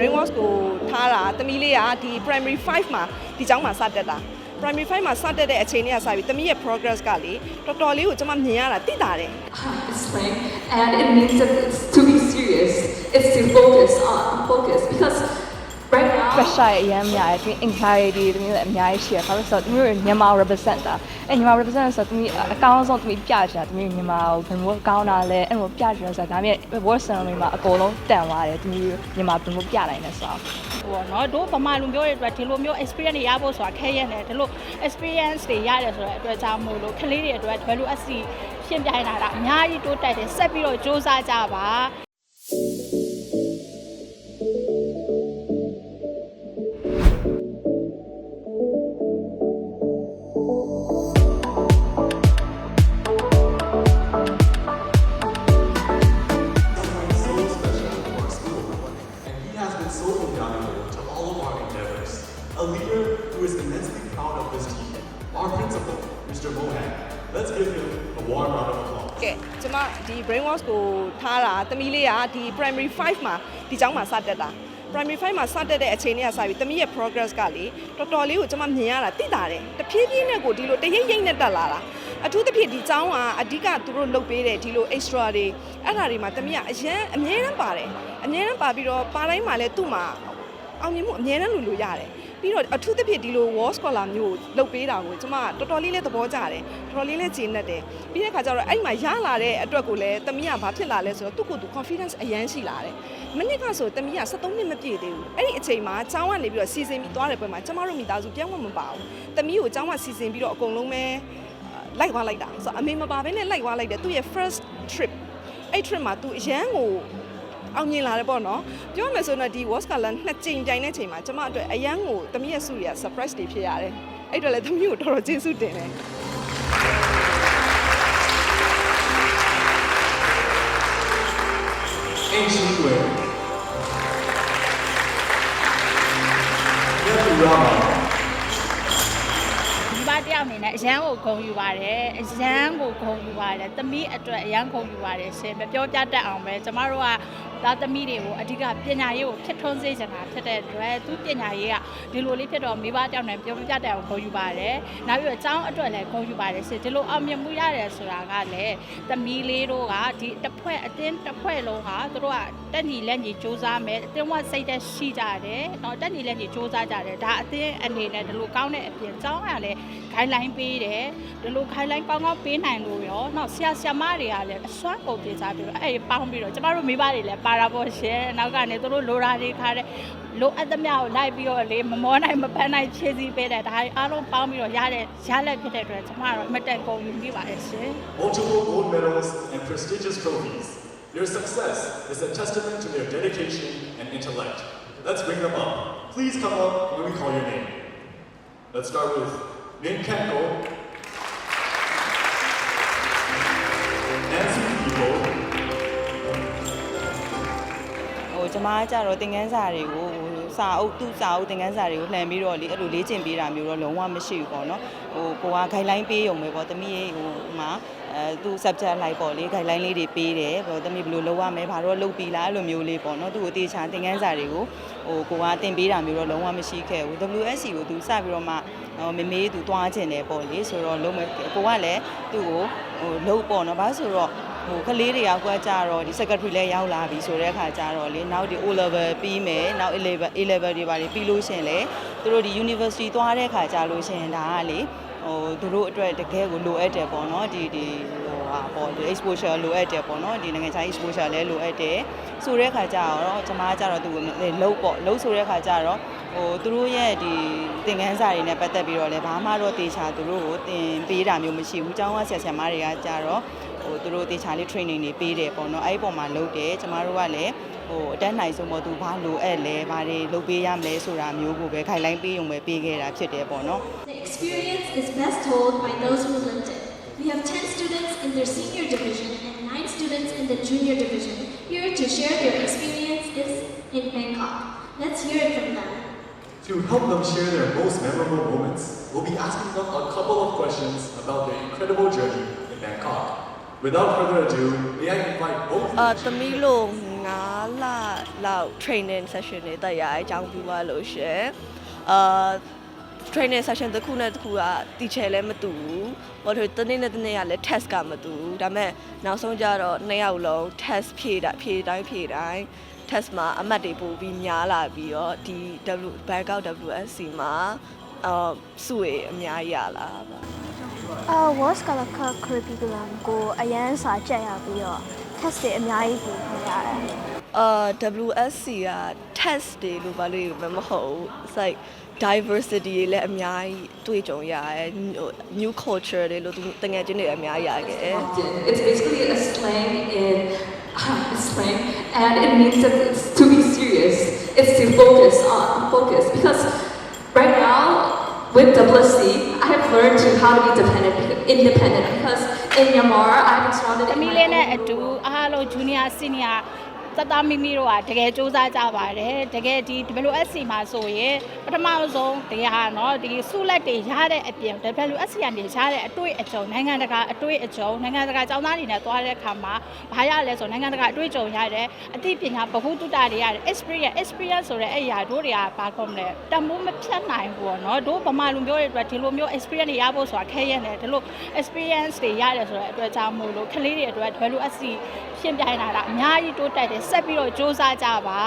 brain wash ကိုထားတာတမီးလေးကဒီ primary 5မှာဒီကျောင်းမှာစတက်တာ primary 5မှာစတက်တဲ့အချိန်လေးကစပြီးတမီးရဲ့ progress ကလေတော်တော်လေးကိုကျွန်မမြင်ရတာသိတာတယ် explain, and it means that it's to be serious. It's to focus on focus because right now. Pressure အရင်များတယ်ဒီ anxiety တမျိုးလည်းအများကြီးရှိရဘာလို့လဲဆိုတော့တမျိုးမြန်မာ represent တာအဲမြန်မာ represent ဆိုတော့တမျိုးအကောင်းဆုံးတမျိုးပြချင်တာတမျိုးမြန်မာကိုဘယ်လိုကောင်းတာလဲအဲ့လိုပြချင်လို့ဆိုတော့ဒါပေမဲ့ word ceremony မှာအကုန်လုံးတန်သွားတယ်တမျိုးမြန်မာဘယ်လိုပြနိုင်လဲဆိုတော့ဟိုနော်တို့ဗမာလူမျိုးတွေအတွက်ဒီလိုမျိုး experience တွေရဖို့ဆိုတာခဲရက်နေဒီလို experience တွေရတယ်ဆိုတော့အတွက်ကြောင့်မို့လို့ကလေးတွေအတွက် value အစီရှင်းပြနေတာဒါအများကြီးတိုးတက်တယ်ဆက်ပြီးတော့စူးစမ်းကြပါ Mr. Mohan. Let's give him a warm round of applause. ကဲကျွန်မဒီ brain wash ကိုထားတာတမီးလေးကဒီ primary 5မှာဒီကျောင်းမှာစတက်တာ primary 5မှာစတက်တဲ့အချိန်လေးကစပြီးတမီးရဲ့ progress ကလေတော်တော်လေးကိုကျွန်မမြင်ရတာသိတာတယ်တဖြည်းဖြည်းနဲ့ကိုဒီလိုတရိပ်ရိပ်နဲ့တက်လာတာအထူးသဖြင့်ဒီကျောင်းကအဓိကသူတို့လုပ်ပေးတဲ့ဒီလို extra တွေအဲ့ဒါတွေမှာတမီးကအရန်အမြဲတမ်းပါတယ်အမြဲတမ်းပါပြီးတော့ပါတိုင်းမှာလည်းသူ့မှာအောင်မြင်မှုအများနဲ့လူလို့ရတယ် ပြီးတော့အထူးသဖြင့်ဒီလို wall scholar မျိုးကိုလုပ်ပေးတာကိုကျမတော်တော်လေးလေးသဘောကျတယ်တော်တော်လေးလေးကျေနပ်တယ်ပြီးတဲ့ခါကျတော့အဲ့ဒီမှာရလာတဲ့အတွက်ကိုလည်းတမီးကဘာဖြစ်လာလဲဆိုတော့သူ့ကိုယ်သူ confidence အရန်ရှိလာတယ်မနစ်ကဆိုတမီးက73နှစ်မပြည့်သေးဘူးအဲ့ဒီအချိန်မှာကျောင်းကနေပြီးတော့စီစဉ်ပြီးသွားတဲ့ပွဲမှာကျမတို့မိသားစုပြောင်းမမပါဘူးတမီးကိုကျောင်းကစီစဉ်ပြီးတော့အကုန်လုံးပဲလိုက်သွားလိုက်တာဆိုတော့အမေမပါဘဲနဲ့လိုက်သွားလိုက်တယ်သူ့ရဲ့ first trip အဲ့ trip မှာသူအရန်ကို အောင်မြင်လာတယ်ပေါ့နော်ပြောရမယ်ဆိုတော့ဒီ World Scala နှစ်ကြိမ်ပြိုင်တဲ့ချိန်မှာကျမအတွက်အရန်ကိုတမီးရဲ့စုရ surprise တွေဖြစ်ရတယ်အဲ့အတွက်လည်းတမီးကိုတော်တော်ကျေးဇူးတင်တယ် Ancient way. Yet Rama. ဒီပါတ ယောက်အနေနဲ့အရန်ကိုဂုံယူပါတယ်အရန်ကိုဂုံယူပါတယ်သမီးအတွက်အရန်ဂုံယူပါတယ်ရှင်မပြောပြတတ်အောင်ပဲကျမတို့ကသားသမီးတွေကိုအဓိကပညာရေးကိုဖြစ်ထွန်းစေချင်တာဖြစ်တဲ့အတွက်သူပညာရေးကဒီလိုလေးဖြစ်တော့မိဘတောင်နဲ့ပြောပြတတ်အောင်ဂုံယူပါတယ်နောက်ပြီးတော့အကြောင်းအတွက်လည်းဂုံယူပါတယ်ရှင်ဒီလိုအောင်မြင်မှုရတယ်ဆိုတာကလည်းသမီးလေးတို့ကဒီတစ်ဖွဲ့အတင်းတစ်ဖွဲ့လုံးဟာသူတို့ကတက်ညီလက်ညီစူးစမ်းမယ်အတင်းဝစိတ်သက်ရှိကြတယ်တော့တက်ညီလက်ညီစူးစမ်းကြတယ်ဒါအတင်းအနေနဲ့ဒီလိုကောင်းတဲ့အပြင်အကြောင်းကလည်း guideline ပေးတယ်ဒီလို guideline ကောင်းကောင်းပေးနိုင်လို့ရောနောက်ဆရာဆရာမတွေကလည်းအစွမ်းကုန်တင်စားပြီးတော့အဲ့ဒီပေါင်းပြီးတော့ကျမတို့မိဘတွေလည်းပါတာပေါ့ရှင်နောက်ကနေသူတို့လိုရာတွေခါတဲ့လိုအပ်သမျှကိုလိုက်ပြီးတော့လေမမောနိုင်မပန်းနိုင်ခြေစီပေးတယ်ဒါအားလုံးပေါင်းပြီးတော့ရတဲ့ရလက်ဖြစ်တဲ့အတွက်ကျမတို့အမတန်ကုန်ယူပြီးပါတယ်ရှင် multiple gold medals, and prestigious trophies. Their success is a testament to their dedication and intellect. Let's bring them up. Please come up when we call your name. Let's start with Min Kenko, Nancy Evo, ဟိုကျမကကြတော့သင်ခန်းစာတွေကိုဟိုစာအုပ်သူ့စာအုပ်သင်ခန်းစာတွေကိုလှန်ပြီးတော့လေအဲ့လိုလေ့ကျင့်ပေးတာမျိုးတော့လုံးဝမရှိဘူးပေါ့နော်ဟိုကိုက guideline ပေးရုံပဲပေါ့တမီးရဲ့ဟိုဟိုမှာအဲသူ subject လိုက်ပေါ့လေ guideline လေးတွေပေးတယ်ပေါ့တမီးဘယ်လိုလုပ်ရမလဲဘာတော့လုပ်ပြီးလားအဲ့လိုမျိုးလေးပေါ့နော်သူ့ကိုတေချာသင်ခန်းစာတွေကိုဟိုကိုကသင်ပေးတာမျိုးတော့လုံးဝမရှိခဲ့ဘူး WSC ကိုသူစပြီးတော့မှ ဟိုမေမေသူသွားခြင်းတယ်ပေါ့လေဆိုတော့လုံးမကိုကလည်းသူ့ကိုဟိုလုံးပေါ့နော်ဘာလို့ဆိုတော့ဟိုကလေးတွေရောက်ကကြတော့ဒီ secretary လည်းရောက်လာပြီဆိုတဲ့အခါကျတော့လေနောက်ဒီ O level ပြီးမယ်နောက် A level A level တွေပါလေပြီးလို့ရှရင်လေသူတို့ဒီ university သွားတဲ့အခါကျလို့ရှရင်ဒါကလေဟိုသူတို့အတွက်တကယ်ကိုလိုအပ်တယ်ပေါ့နော်ဒီဒီ ဟိုဟာပေါ့ဒီ exposure လိုအပ်တယ်ပေါ့နော်ဒီနိုင်ငံခြား exposure လည်းလိုအပ်တယ်ဆိုတဲ့အခါကျတော့ကျွန်မကကြတော့သူလုံးပေါ့လုံးဆိုတဲ့အခါကျတော့ဟိုသူတို့ရဲ့ဒီသင်ခန်းစာတွေနဲ့ပတ်သက်ပြီးတော့လည်းဘာမှတော့တေချာသူတို့ကိုသင်ပေးတာမျိုးမရှိဘူး။ကျောင်းကဆရာဆရာမတွေကကြတော့ဟိုသူတို့တေချာလေး training တွေပေးတယ်ပေါ့နော်အဲ့ဒီပုံမှာလုပ်တယ်ကျမတို့ကလည်းဟိုအတက်နိုင်ဆုံးပေါ့သူဘာလိုအပ်လဲဘာတွေလုပ်ပေးရမလဲဆိုတာမျိုးကိုပဲ guideline ပေးရုံပဲပေးခဲ့တာဖြစ်တယ်ပေါ့နော် The experience is best told by those who lived it. We have 10 students in their senior division and 9 students in the junior division here to share their experiences in Bangkok. Let's hear it from them. To help them share their most memorable moments, we'll be asking them a couple of questions about their incredible journey in Bangkok. Without further ado, may I invite both အာသမီးလို့င 9လလောက် training session တွေတက်ရအကြောင်းပြီးသွားလို့ရှရင်အာ training session တစ်ခုနဲ့တစ်ခုကတီချယ်လည်းမတူဘူး။ဘာလို့တနေ့နဲ့တနေ့ကလည်း test ကမတူဘူး။ဒါပေမဲ့နောက်ဆုံးကျတော့နှစ်ယောက်လုံး test ဖြေတာဖြေတိုင်းဖြေတိုင်း test မှာအမှတ်တွေပို့ပြီးများလာပြီးတော့ဒီ W Bangkok WSC မှာအာစုရအများကြီးရလာပါအာ World Scholar Curriculum ကိုအရန်စာကြက်ရပြီးတော့ test တွေအများကြီးပြင်နေရတယ်အာ WSC က test တွေလို့ဘာလို့မဟုတ်ဘူး it's like diversity တွေလည်းအများကြီးတွေ့ကြုံရတယ်ဟို new culture တွေလို့သူတငယ်ချင်းတွေအများကြီးရခဲ့ It's basically a slang in slang, and it means that it's to be serious. It's to focus on focus because right now with WSC, I have learned to how to be dependent, independent because in Myanmar I've been surrounded တ in မီ my လေးနဲ့ home. အတူအားလုံး junior senior သက်သားမိမိတို့ကတကယ်စူးစမ်းကြပါတယ်တကယ်ဒီဒီလို SC မှာဆိုရင်ပထမဆုံးတကယ်ဟာနော်ဒီဆုလက်တွေရတဲ့အပြင် WSC ကနေရတဲ့အတွေ့အကြုံနိုင်ငံတကာအတွေ့အကြုံနိုင်ငံတကာကျောင်းသားတွေနဲ့သွားတဲ့အခါမှာဘာရလဲဆိုနိုင်ငံတကာအတွေ့အကြုံရတဲ့အသိပညာဗဟုသုတတွေရတဲ့ experience experience ဆိုတဲ့အရာတို့တွေကဘာကုန်မလဲတမိုးမဖြတ်နိုင်ဘူးပေါ့နော်တို့ဗမာလူမျိုးတွေအတွက်ဒီလိုမျိုး experience တွေရဖို့ဆိုတာခဲရတယ်ဒီလို experience တွေရတယ်ဆိုတဲ့အတွက်ကြောင့်မို့လို့ကလေးတွေအတွက် WSC ရှင်းပြနေတာကအများကြီးတိုးတက်တဲ့ဆက်ပြီးတော့စူးစမ်းကြပါ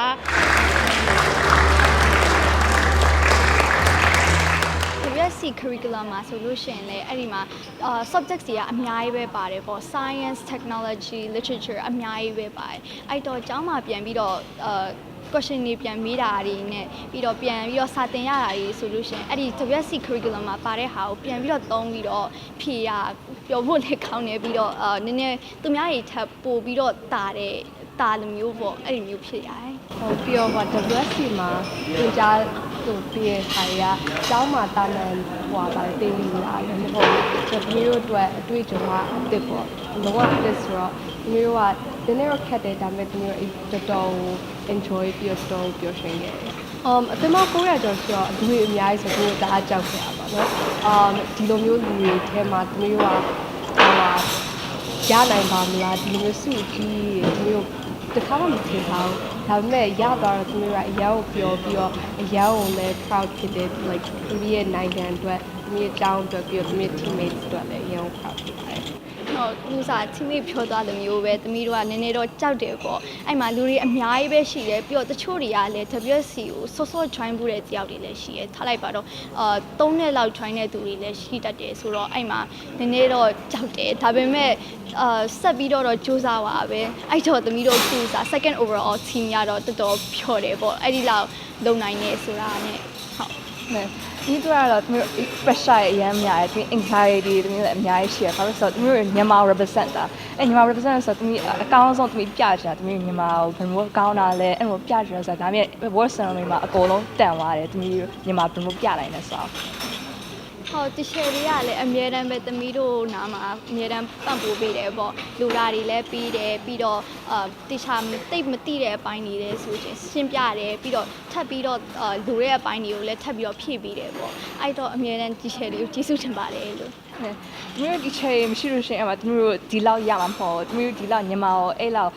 WSC curriculum မှာဆိုလို့ရှိရင်လည်းအဲ့ဒီမှာအာ subjects တွေကအများကြီးပဲပါတယ်ပေါ့ science technology literature အများကြီးပဲပါတယ်အဲ့တော့ကျောင်းမှာပြန်ပြီးတော့အာ question တွေပြန်မေးတာတွေနဲ့ပြီးတော့ပြန်ပြီးတော့စာသင်ရတာတွေဆိုလို့ရှိရင်အဲ့ဒီ WSC curriculum မှာပါတဲ့ဟာကိုပြန်ပြီးတော့သုံးပြီးတော့ဖြေရပြောဖို့လည်းကောင်းတယ်ပြီးတော့အာနည်းနည်းသူများတွေထပ်ပို့ပြီးတော့တာတဲ့ တာလိုမျိုးပေါ့အဲ့ဒီမျိုးဖြစ်ရတယ်ဟိုပြီးတော့ဟို WSC မှာသင်ကြားဟိုပြီးရခါရအကျောင်းမှာတာမန်ဟိုပါတင်နေလာတယ်မဟုတ်ဘူးဒီမျိုးတို့အတွက်အတွေ့အကြုံကအစ်စ်ပေါ့လောကတစ်ဆိုတော့ဒီမျိုးကဒီနေ့တော့ခက်တယ်ဒါပေမဲ့ဒီမျိုးတော်တော် enjoy ပြီးတော့တော်တော်ပျော်ရွှင်ခဲ့တယ်။ um အသင်းမ900ကျော်ဆိုတော့အတွေ့အများကြီးဆိုတော့ဒါအကြောက်ခဲ့ရပါတော့။ um ဒီလိုမျိုးလူတွေထဲမှာဒီမျိုးကဟိုဟာရနိုင်ပါမလားဒီလိုမျိုးစုကြီးဒီမျိုး တစ်ခါမှမထင်ပါဘူးဒါပေမဲ့ရသွားတော့သူတို့ကအရာကိုပြောပြီးတော့အရာကိုလည်း proud ဖြစ်တယ် like သူတို့ရဲ့နိုင်ငံအတွက်သူတို့ရဲ့အကြောင်းအတွက်ပြီးတော့သူတို့ရဲ့ teammates အတွက်လည်းအရာကို proud ဖြစ်ပါတယ်ဟု တ်လူစားချင်းလေးဖြောသွားတဲ့မျိုးပဲသမီးတို့ကနည်းနည်းတော့ကြောက်တယ်ပေါ့အဲ့မှာလူတွေအများကြီးပဲရှိတယ်ပြီးတော့တချို့တွေကလည်း WSC ကိုစောစော join ဖို့တဲ့တယောက်တွေလည်းရှိတယ်ထားလိုက်ပါတော့အာ၃နှစ်လောက် join တဲ့သူတွေလည်းရှိတတ်တယ်ဆိုတော့အဲ့မှာနည်းနည်းတော့ကြောက်တယ်ဒါပေမဲ့အာဆက်ပြီးတော့တော့စူးစမ်းပါပဲအဲ့တော့သမီးတို့ခုစား second overall team ရတော့တော်တော်ဖြောတယ်ပေါ့အဲ့ဒီလောက်လုံနိုင်နေဆိုတာနဲ့ဟုတ်နဲ့ ဒီတော့ကတော့သူတို့ pressure ရအများများတယ်သူ anxiety သူမျိုးလည်းအများကြီးရှိရဘာလို့ဆိုတော့သူတို့မြန်မာ represent တာအဲမြန်မာ represent ဆိုတော့သူအကောင်းဆုံးသူပြချတာသူမြန်မာကိုဘယ်လိုကောင်းတာလဲအဲ့လိုပြချရဆိုတော့ဒါပေမဲ့ word ceremony မှာအကုန်လုံးတန်သွားတယ်သူမျိုးမြန်မာဘယ်လိုပြနိုင်လဲဆိုတော့ ဟုတ်တချယ်တွေကလည်းအမြဲတမ်းပဲသမီးတို့နားမှာအမြဲတမ်းပံ့ပိုးပေးတယ်ပေါ့လူလာတွေလည်းပြီးတယ်ပြီးတော့အာတခြားတိတ်မတိတဲ့အပိုင်းတွေလည်းဆိုရင်ရှင်းပြတယ်ပြီးတော့ထပ်ပြီးတော့အာလူတွေရဲ့အပိုင်းတွေကိုလည်းထပ်ပြီးတော့ဖြည့်ပေးတယ်ပေါ့အဲ့တော့အမြဲတမ်းတချယ်တွေကိုကျေးဇူးတင်ပါတယ်လို့သူမျိုးဒီချိန်မရှိလို့ရှိရင်အမှသူမျိုးဒီလောက်ရမှာမဟုတ်ဘူးသူမျိုးဒီလောက်ညီမရောအဲ့လောက်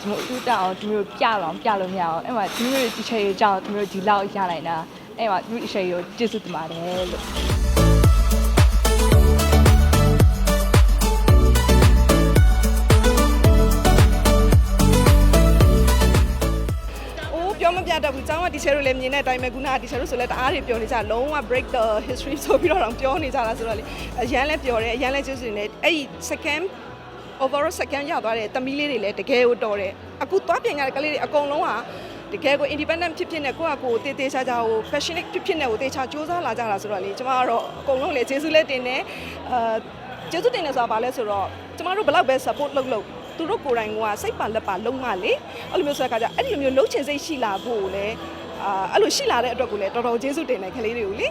သူမျိုးသူတောင်းသူမျိုးပြလောင်ပြလို့မရအောင်အဲ့မှာသူမျိုးဒီချိန်ကြောင့်သူမျိုးဒီလောက်ရနိုင်တာ အဲ့မှာသူဒီချိန်ကိုကျေးဇူးတင်ပါတယ်လို့အိုးပြောမပြတတ်ဘူးကျောင်းကဒီချယ်တို့လည်းမြင်တဲ့အတိုင်းပဲခုနကဒီချယ်တို့ဆိုလည်းတအားတွေပြောနေကြလုံးဝ break the history ဆိုပြီးတော့တောင်ပြောနေကြတာဆိုတော့လေအရန်လည်းပြောတယ်အရန်လည်းကျေးဇူးတင်တယ်အဲ့ဒီ second overall second ရသွားတဲ့တမီးလေးတွေလည်းတကယ်ကိုတော်တယ်အခုသွားပြင်ရတဲ့ကလေးတွေအကုန်လုံးက တကယ်ကို independent ဖြစ်ဖြစ်နဲ့ကိုယ့်အကိုတေးသေးချာချာကို passionate ဖြစ်ဖြစ်နဲ့ကိုတေချာစူးစမ်းလာကြတာဆိုတော့လေကျမကတော့အကုန်လုံးလည်းကျေးဇူးလည်းတင်တယ်အာကျေးဇူးတင်တယ်ဆိုတာဘာလဲဆိုတော့ကျမတို့ဘယ်လောက်ပဲ support လုပ်လို့သူတို့ကိုယ်တိုင်ကစိတ်ပါလက်ပါလုံးမလေအဲ့လိုမျိုးဆိုတဲ့အခါကျအဲ့ဒီလိုမျိုးလှုပ်ချင်စိတ်ရှိလာဖို့ကိုလည်းအာအဲ့လိုရှိလာတဲ့အတွက်ကိုလည်းတော်တော်ကျေးဇူးတင်တယ်ကလေးတွေကိုလေ